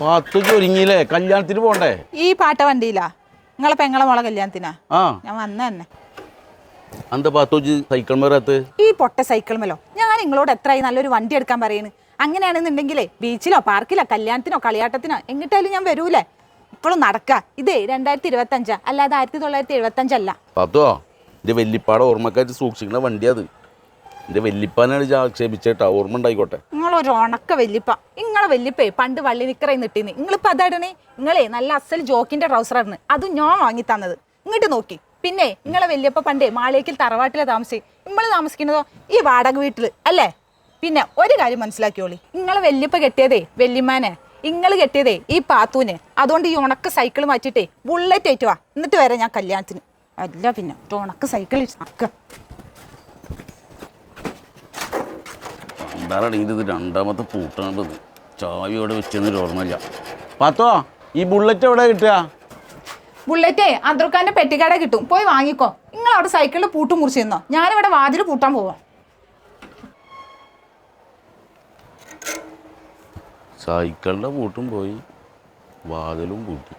പത്തുക്ക് ഒരുങ്ങിയില്ലേ കല്യാണത്തിന് പോണ്ടേ? ഈ പാട്ട വണ്ടിയിലാ. നിങ്ങളെ പെങ്ങളെ മോളെ കല്യാണത്തിനാ. ആ. ഞാൻ വന്ന തന്നെ. എന്താ പത്തുച്ച് സൈക്കിൾ മേറത്ത് ഈ പൊട്ട സൈക്കിൾ മേലോ? ഞാൻ നിങ്ങളോട് എത്രയായി നല്ലൊരു വണ്ടി എടുക്കാൻ പറയുന്നു അങ്ങനെയാണെന്നുണ്ടെങ്കിലേ ബീച്ചിലോ പാർക്കിലോ കല്യാണത്തിനോ കളിയാട്ടത്തിനോ എങ്ങിട്ടായാലും ഞാൻ വരൂലേ. ഇപ്പോഴും നടക്ക. ഇതേ രണ്ടായിരത്തി ഇരുപത്തി അഞ്ചാ അല്ലാതെ ആയിരത്തി തൊള്ളായിരത്തി എഴുപത്തി അഞ്ചല്ല പത്തോ എന്റെ വല്യപ്പാടെ ഓർമ്മക്കാരി സൂക്ഷിക്കുന്ന വണ്ടിയത് എന്റെ വല്യപ്പാനാണ് ഇത് ആക്ഷേപിച്ചേട്ടാ. ഓർമ്മ ഉണ്ടായിക്കോട്ടെ. നിങ്ങളൊരു ഉണക്ക വല്യപ്പ. നിങ്ങളെ വല്യപ്പേ പണ്ട് വള്ളി നിക്കറയിൽ നിട്ടിന്ന് നിങ്ങളിപ്പോൾ അതാടണേ? നിങ്ങളെ നല്ല അസൽ ജോക്കിന്റെ ട്രൗസറാണ്. അത് ഞാൻ വാങ്ങി തന്നത്. ഇങ്ങോട്ട് നോക്കി. പിന്നെ നിങ്ങളെ വല്യപ്പ പണ്ടേ മാളേക്കിൽ തറവാട്ടിലെ താമസിച്ച് നമ്മൾ താമസിക്കുന്നതോ? ഈ വാടക വീട്ടിൽ അല്ലേ? പിന്നെ ഒരു കാര്യം മനസ്സിലാക്കിയോളി നിങ്ങളെ വല്യപ്പ കെട്ടിയതേ വല്യമാനെ നിങ്ങൾ കെട്ടിയതേ ഈ പാത്തൂന്. അതുകൊണ്ട് ഈ ഉണക്ക സൈക്കിൾ മാറ്റിയിട്ടേ ബുള്ളറ്റ് ആയിട്ട് വാ. എന്നിട്ട് വരാം ഞാൻ കല്യാണത്തിന്. അല്ല പിന്നെ ഉണക്ക സൈക്കിൾ എന്താണ് ഇത് രണ്ടാമത്തെ പൂട്ടാണ്ടത് ചാവി അവിടെ വെച്ചെന്നൊരു ഓർമ്മയില്ല. പത്തോ ഈ ബുള്ളറ്റ് എവിടെ കിട്ടുക? ബുള്ളറ്റേ അന്തർക്കാന്റെ പെട്ടിക്കട കിട്ടും. പോയി വാങ്ങിക്കോ. നിങ്ങൾ അവിടെ സൈക്കിളിൽ പൂട്ട് മുറിച്ചിരുന്നോ? ഞാനിവിടെ വാതിൽ പൂട്ടാൻ പോവാം. സൈക്കിളിന്റെ പൂട്ടും പോയി. വാതിലും പൂട്ടി.